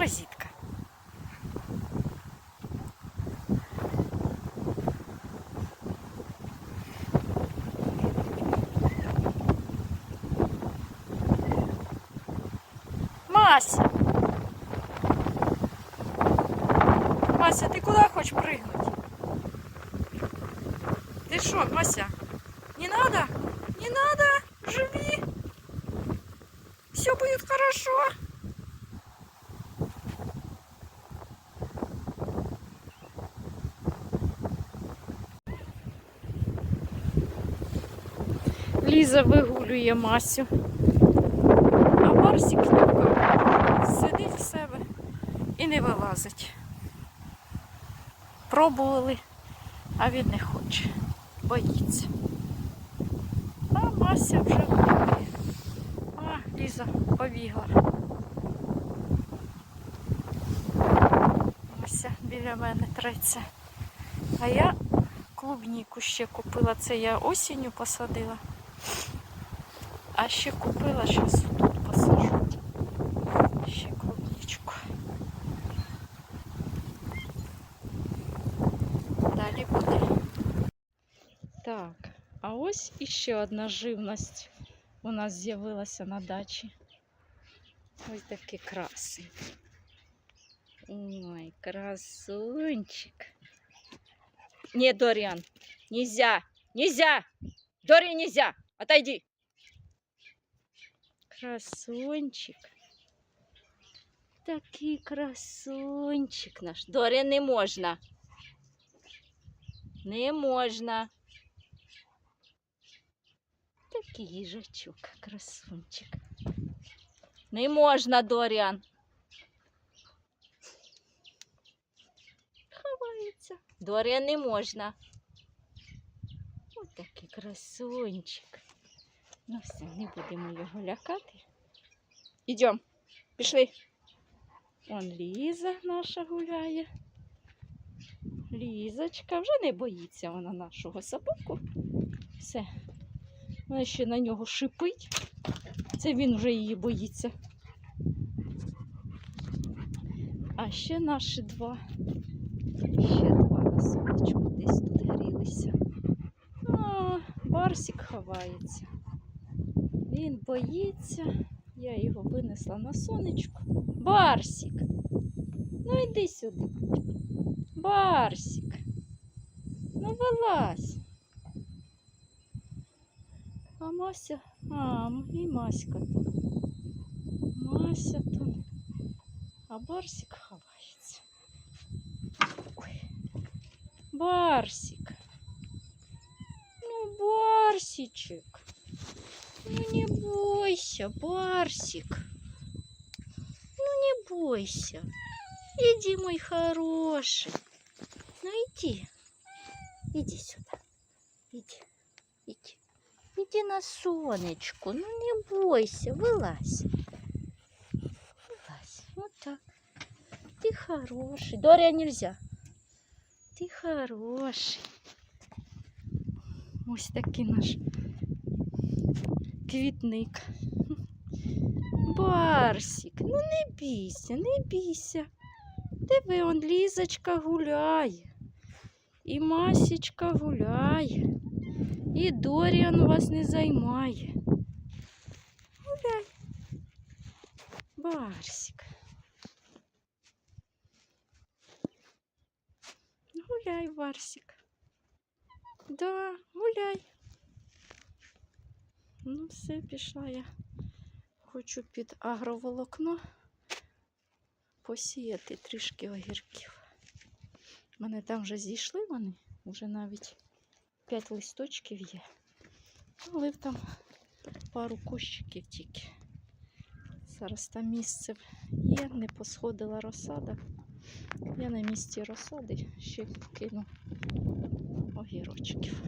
паразитка. Мася. Мася, ти куди хочеш пригнути? Ти що, Мася? Не надо? Не надо? Живи. Все будет хорошо. Ліза вигулює Масю. А Барсик Люка сидить в себе і не вилазить. Пробували, а він не хоче. Боїться. А Мася вже вигулює. А, Ліза побігла. Мася біля мене треться. А я клубніку ще купила. Це я осінню посадила. А ще купила, зараз тут посажу. Ще клубничку. Далі буде. Так, а ось іще одна живність у нас з'явилася на дачі. Ось такі краси. Ой, красунчик. Не, Дориан, нельзя, нельзя, Дориан, нельзя, отойди. Красунчик. Такий красунчик наш. Дорі не можна. Не можна. Такий їжачок, красунчик. Не можна, Доріан. Ховається. Доріан не можна. Ось такий красунчик. Ну все, не будемо його лякати. Ідемо, пішли. Вон Ліза наша гуляє. Лізочка вже не боїться вона нашого собаку. Все. Вона ще на нього шипить. Це він вже її боїться. А ще наші два. Ще два на сонечку десь тут грілися. А, Барсик ховається. Він боїться. Я його винесла на сонечко. Барсик. Ну йди сюди. Барсик. Ну вилазь. А Мася. А, і Маська тут. Мася тут. А Барсик ховається. Ой. Барсик. Ну, Барсичек. Ну не бойся, Барсик. Ну не бойся. Иди, мой хороший. Ну иди. Иди сюда. Иди. Иди. Иди на сонечку. Ну не бойся. Вылазь. Вылазь. Вот так. Ты хороший. Доря нельзя. Ты хороший. Ось такий наш квітник. Барсик, ну не бійся, не бійся. Диви, он Лізочка гуляє. І Масічка гуляє. І Доріан вас не займає. Гуляй. Барсик. Гуляй, Барсик. Да, гуляй. Ну, все, пішла я. Хочу під агроволокно посіяти трішки огірків. У мене там вже зійшли вони, вже навіть 5 листочків є. Але там пару кущиків тільки. Зараз там місце є, не посходила розсада. Я на місці розсади ще кину огірочків.